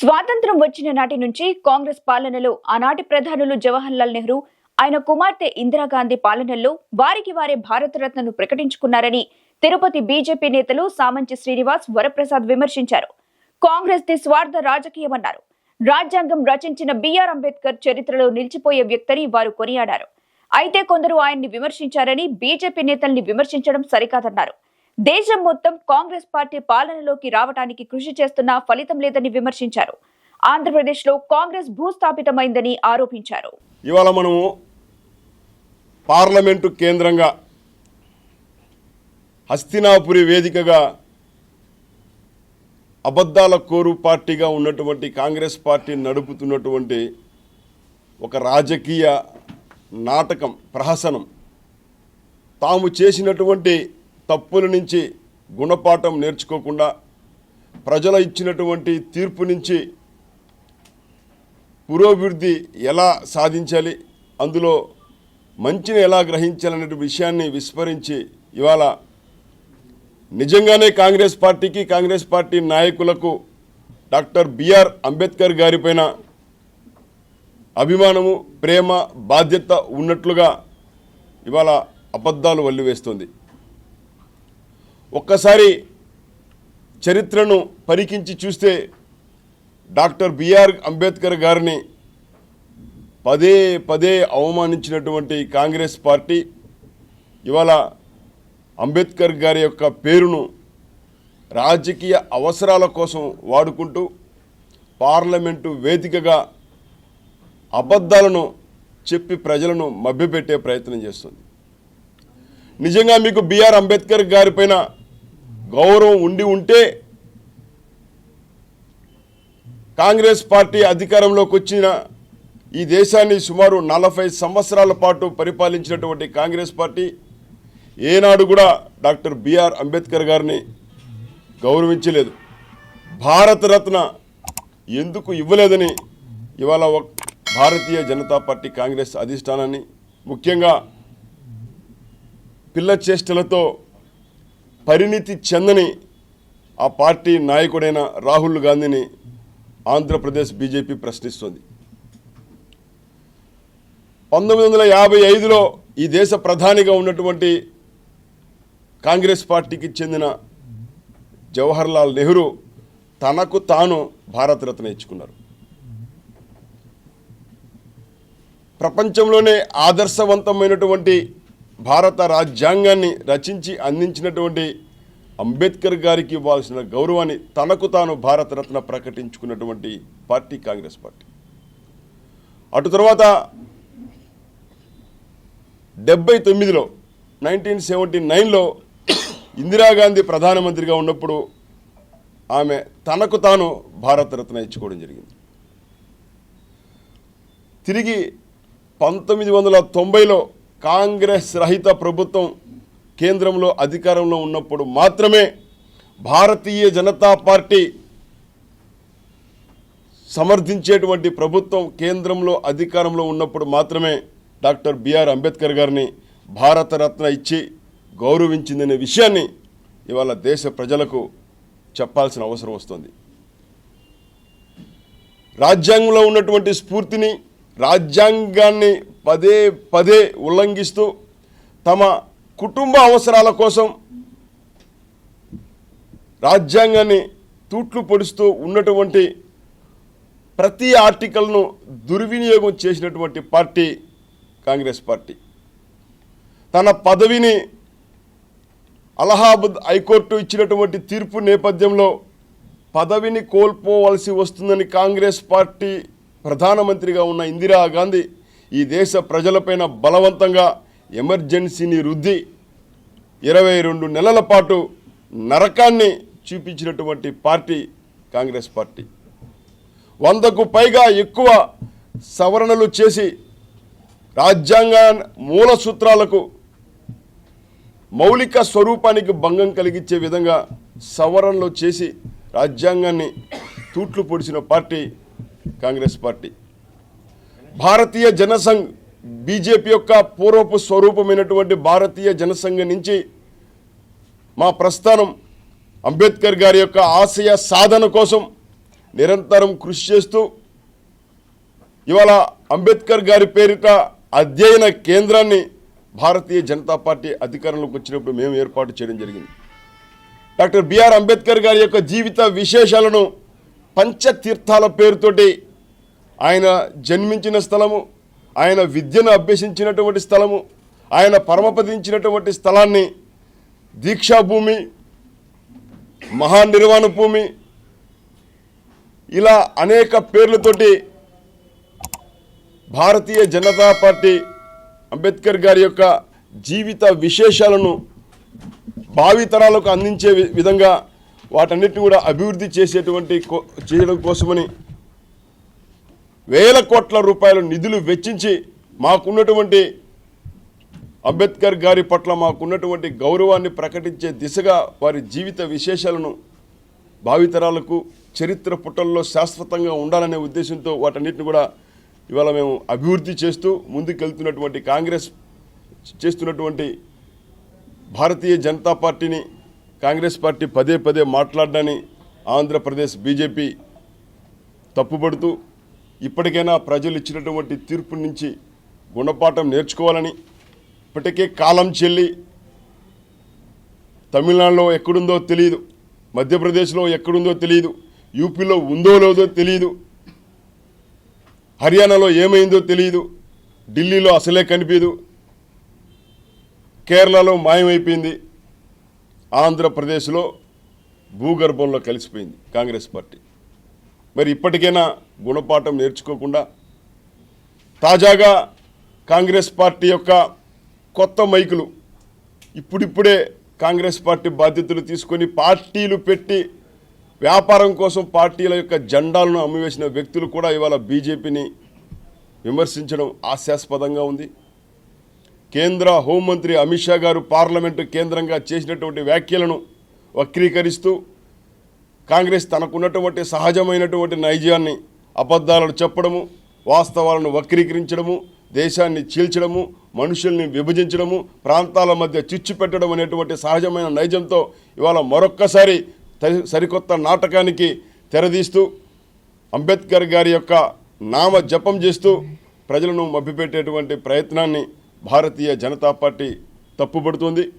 స్వాతంత్రం వచ్చిన నాటి నుంచి కాంగ్రెస్ పాలనలో ఆనాటి ప్రధానులు జవహర్లాల్ నెహ్రూ ఆయన కుమార్తె ఇందిరాగాంధీ పాలనలో వారికి వారే భారతరత్నను ప్రకటించుకున్నారని తిరుపతి బీజేపీ నేతలు సామంచి శ్రీనివాస్ వరప్రసాద్ విమర్శించారు. కాంగ్రెస్ ది స్వార్థ రాజకీయమన్నారు. రాజ్యాంగం రచించిన బిఆర్ అంబేద్కర్ చరిత్రలో నిలిచిపోయే వ్యక్తిని వారు కొనియాడారు. అయితే కొందరు ఆయన్ని విమర్శించారని బీజేపీ నేతల్ని విమర్శించడం సరికాదన్నారు. దేశం మొత్తం కాంగ్రెస్ పార్టీ పాలనలోకి రావడానికి కృషి చేస్తున్నా ఫలితం లేదని విమర్శించారు. ఆంధ్రప్రదేశ్లో కాంగ్రెస్ భూస్థాపితమైందని ఆరోపించారు. ఇవాళ మనము పార్లమెంటు కేంద్రంగా హస్తినాపురి వేదికగా అబద్ధాల కోరు పార్టీగా ఉన్నటువంటి కాంగ్రెస్ పార్టీ నడుపుతున్నటువంటి ఒక రాజకీయ నాటకం ప్రహసనం. తాము చేసినటువంటి తప్పుల నుంచి గుణపాఠం నేర్చుకోకుండా ప్రజల ఇచ్చినటువంటి తీర్పు నుంచి పురోభివృద్ధి ఎలా సాధించాలి అందులో మంచిని ఎలా గ్రహించాలనే విషయాన్ని విస్మరించి ఇవాళ నిజంగానే కాంగ్రెస్ పార్టీకి కాంగ్రెస్ పార్టీ నాయకులకు డాక్టర్ బిఆర్ అంబేద్కర్ గారిపైన అభిమానము ప్రేమ బాధ్యత ఉన్నట్లుగా ఇవాళ అబద్ధాలు వల్లివేస్తుంది. ఒక్కసారి చరిత్రను పరికించి చూస్తే డాక్టర్ బిఆర్ అంబేద్కర్ గారిని పదే పదే అవమానించినటువంటి కాంగ్రెస్ పార్టీ ఇవాళ అంబేద్కర్ గారి యొక్క పేరును రాజకీయ అవసరాల కోసం వాడుకుంటూ పార్లమెంటు వేదికగా అబద్ధాలను చెప్పి ప్రజలను మభ్యపెట్టే ప్రయత్నం చేస్తుంది. నిజంగా మీకు బిఆర్ అంబేద్కర్ గారిపైన గౌరవం ఉండి ఉంటే కాంగ్రెస్ పార్టీ అధికారంలోకి వచ్చిన ఈ దేశాన్ని సుమారు నలభై సంవత్సరాల పాటు పరిపాలించినటువంటి కాంగ్రెస్ పార్టీ ఏనాడు కూడా డాక్టర్ బిఆర్ అంబేద్కర్ గారిని గౌరవించలేదు. భారతరత్న ఎందుకు ఇవ్వలేదని ఇవాళ భారతీయ జనతా పార్టీ కాంగ్రెస్ అధిష్టానాన్ని ముఖ్యంగా పిల్ల చేష్టలతో పరిణితి చెందని ఆ పార్టీ నాయకుడైన రాహుల్ గాంధీని ఆంధ్రప్రదేశ్ బీజేపీ ప్రశ్నిస్తోంది. పంతొమ్మిది వందల యాభై ఐదులో ఈ దేశ ప్రధానిగా ఉన్నటువంటి కాంగ్రెస్ పార్టీకి చెందిన జవహర్లాల్ నెహ్రూ తనకు తాను భారతరత్న ఇచ్చుకున్నారు. ప్రపంచంలోనే ఆదర్శవంతమైనటువంటి భారత రాజ్యాంగాన్ని రచించి అందించినటువంటి అంబేద్కర్ గారికి ఇవ్వాల్సిన గౌరవాన్ని తనకు తాను భారతరత్న ప్రకటించుకున్నటువంటి పార్టీ కాంగ్రెస్ పార్టీ. అటు తర్వాత డెబ్బై తొమ్మిదిలో నైన్టీన్ సెవెంటీ నైన్లో ఇందిరాగాంధీ ప్రధానమంత్రిగా ఉన్నప్పుడు ఆమె తనకు తాను భారతరత్న ఇచ్చుకోవడం జరిగింది. తిరిగి పంతొమ్మిది వందల తొంభైలో కాంగ్రెస్ రహిత ప్రభుత్వం కేంద్రంలో అధికారంలో ఉన్నప్పుడు మాత్రమే భారతీయ జనతా పార్టీ సమర్థించేటువంటి ప్రభుత్వం కేంద్రంలో అధికారంలో ఉన్నప్పుడు మాత్రమే డాక్టర్ బిఆర్ అంబేద్కర్ గారిని భారతరత్న ఇచ్చి గౌరవించిందనే విషయాన్ని ఇవాళ దేశ ప్రజలకు చెప్పాల్సిన అవసరం వస్తుంది. రాజ్యాంగంలో ఉన్నటువంటి స్ఫూర్తిని రాజ్యాంగాన్ని పదే పదే ఉల్లంఘిస్తూ తమ కుటుంబ అవసరాల కోసం రాజ్యాంగాన్ని తూట్లు పొడుస్తూ ఉన్నటువంటి ప్రతి ఆర్టికల్ను దుర్వినియోగం చేసినటువంటి పార్టీ కాంగ్రెస్ పార్టీ. తన పదవిని అలహాబాద్ హైకోర్టు ఇచ్చినటువంటి తీర్పు నేపథ్యంలో పదవిని కోల్పోవలసి వస్తుందని కాంగ్రెస్ పార్టీ ప్రధానమంత్రిగా ఉన్న ఇందిరాగాంధీ ఈ దేశ ప్రజలపైన బలవంతంగా ఎమర్జెన్సీని రుద్ది ఇరవై రెండు నెలల పాటు నరకాన్ని చూపించినటువంటి పార్టీ కాంగ్రెస్ పార్టీ. వందకు పైగా ఎక్కువ సవరణలు చేసి రాజ్యాంగ మూల సూత్రాలకు మౌలిక స్వరూపానికి భంగం కలిగించే విధంగా సవరణలు చేసి రాజ్యాంగాన్ని తూట్లు పొడిచిన party Congress party. Bharatiya Jana Sangh BJP యొక్క పూర్వపు స్వరూపమైనటువంటి భారతీయ జనసంఘ నుంచి మా ప్రస్థానం అంబేద్కర్ గారి యొక్క ఆశయ సాధన కోసం నిరంతరం కృషి చేస్తూ ఇవాళ అంబేద్కర్ గారి పేరిట అధ్యయన కేంద్రాన్ని భారతీయ జనతా పార్టీ అధికారంలోకి వచ్చినప్పుడు మేము ఏర్పాటు చేయడం జరిగింది. డాక్టర్ బిఆర్ అంబేద్కర్ గారి యొక్క జీవిత విశేషాలను పంచతీర్థాల పేరుతోటి ఆయన జన్మించిన స్థలము ఆయన విద్యను అభ్యసించినటువంటి స్థలము ఆయన పరమపదించినటువంటి స్థలాన్ని దీక్షాభూమి మహానిర్వాణ భూమి ఇలా అనేక పేర్లతోటి భారతీయ జనతా పార్టీ అంబేద్కర్ గారి యొక్క జీవిత విశేషాలను భావితరాలకు అందించే విధంగా వాటన్నిటిని కూడా అభివృద్ధి చేసేటువంటి కో- చేయడం కోసమని వేల కోట్ల రూపాయల నిధులు వెచ్చించి మాకున్నటువంటి అంబేద్కర్ గారి పట్ల మాకున్నటువంటి గౌరవాన్ని ప్రకటించే దిశగా వారి జీవిత విశేషాలను భావితరాలకు చరిత్ర పుటల్లో శాశ్వతంగా ఉండాలనే ఉద్దేశంతో వాటన్నిటిని కూడా ఇవాళ మేము అభివృద్ధి చేస్తూ ముందుకెళ్తున్నటువంటి కాంగ్రెస్ చేస్తున్నటువంటి భారతీయ జనతా పార్టీని కాంగ్రెస్ పార్టీ పదే పదే మాట్లాడడాన్ని ఆంధ్రప్రదేశ్ బీజేపీ తప్పుపడుతూ ఇప్పటికైనా ప్రజలు ఇచ్చినటువంటి తీర్పు నుంచి గుణపాఠం నేర్చుకోవాలని ఇప్పటికే కాలం చెల్లి తమిళనాడులో ఎక్కడుందో తెలియదు మధ్యప్రదేశ్లో ఎక్కడుందో తెలియదు యూపీలో ఉందో లేదో తెలియదు హర్యానాలో ఏమైందో తెలియదు ఢిల్లీలో అసలే కనిపించదు కేరళలో మాయమైపోయింది ఆంధ్రప్రదేశ్లో భూగర్భంలో కలిసిపోయింది కాంగ్రెస్ పార్టీ. మరి ఇప్పటికైనా గుణపాఠం నేర్చుకోకుండా తాజాగా కాంగ్రెస్ పార్టీ యొక్క కొత్త మైకులు ఇప్పుడిప్పుడే కాంగ్రెస్ పార్టీ బాధ్యతలు తీసుకొని పార్టీలు పెట్టి వ్యాపారం కోసం పార్టీల యొక్క జెండాలను అమ్మివేసిన వ్యక్తులు కూడా ఇవాళ బీజేపీని విమర్శించడం హాస్యాస్పదంగా ఉంది. కేంద్ర హోంమంత్రి అమిత్ షా గారు పార్లమెంటు కేంద్రంగా చేసినటువంటి వ్యాఖ్యలను వక్రీకరిస్తూ కాంగ్రెస్ తనకున్నటువంటి సహజమైనటువంటి నైజాన్ని అబద్ధాలను చెప్పడము వాస్తవాలను వక్రీకరించడము దేశాన్ని చీల్చడము మనుషుల్ని విభజించడము ప్రాంతాల మధ్య చిచ్చు పెట్టడం అనేటువంటి సహజమైన నైజంతో ఇవాళ మరొక్కసారి సరికొత్త నాటకానికి తెరదీస్తూ అంబేద్కర్ గారి యొక్క నామ జపం చేస్తూ ప్రజలను మభ్యపెట్టేటువంటి ప్రయత్నాన్ని భారతీయ జనతా పార్టీ తప్పుపడుతుంది